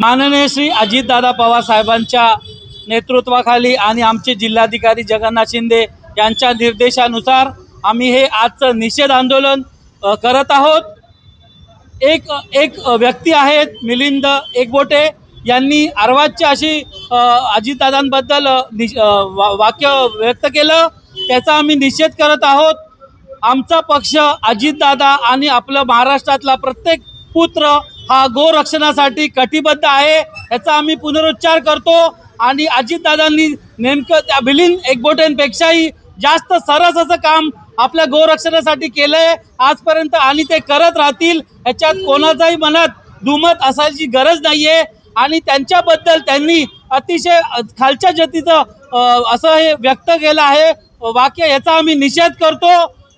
माननीय श्री अजितदादा पवार साहेबांच्या नेतृत्वाखाली आणि आमचे जिल्हाधिकारी जगन्नाथ शिंदे यांच्या निर्देशानुसार आम्ही हे आजचं निषेध आंदोलन करत आहोत. एक एक व्यक्ती आहेत मिलिंद एकबोटे यांनी अर्वाच्य अशी अजितदादांबद्दल निश- वा- वाक्य व्यक्त केलं. त्याचा आम्ही निषेध करत आहोत. आमचा पक्ष अजितदादा आणि आपलं महाराष्ट्रातला प्रत्येक पुत्र हा गोरक्षणासाठी कटिबद्ध आहे याचा आम्ही पुनरुच्चार करतो. आणि अजितदादांनी नेमकं त्या मिलिंद एकबोटेंपेक्षाही जास्त सरस असं काम आपल्या गोरक्षणासाठी केलंय. आजपर्यंत आणि ते करत राहतील याच्यात कोणाचाही मनात दुमत असायची गरज नाहीये. आणि त्यांच्याबद्दल त्यांनी अतिशय खालच्या जतीचं असं हे व्यक्त केलं आहे. वाक्य याचा आम्ही निषेध करतो.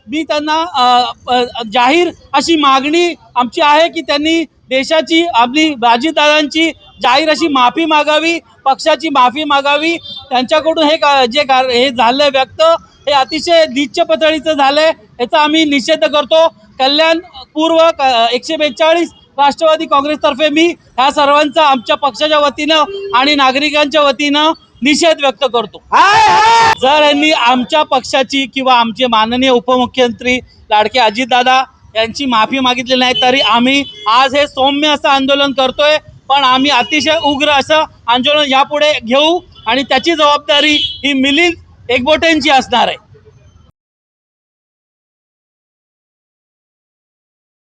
मी त्यांना जाहीर अशी मागणी आमची आहे की त्यांनी देशाची आपली बाजीदारांची जाहीर अशी माफी मागावी पक्षाची माफी मागावी. त्यांच्याकडून हे का जे कार हे झालं व्यक्त हे अतिशय नीच पतळीचं झालं आहे याचा आम्ही निषेध करतो. कल्याण पूर्व क- एकशे बेचाळीस राष्ट्रवादी काँग्रेसतर्फे मी ह्या सर्वांचा आमच्या पक्षाच्या वतीनं आणि नागरिकांच्या वतीनं निषेध व्यक्त करतो. जर यांनी आमच्या पक्षाची किंवा आमचे माननीय उपमुख्यमंत्री लाडके अजितदादा यांची माफी मागितली नाही तरी आम्ही आज हे सौम्य असं आंदोलन करतोय. पण आम्ही अतिशय उग्र असं आंदोलन यापुढे घेऊ आणि त्याची जबाबदारी ही मिलिंद एकबोटेंची असणार आहे.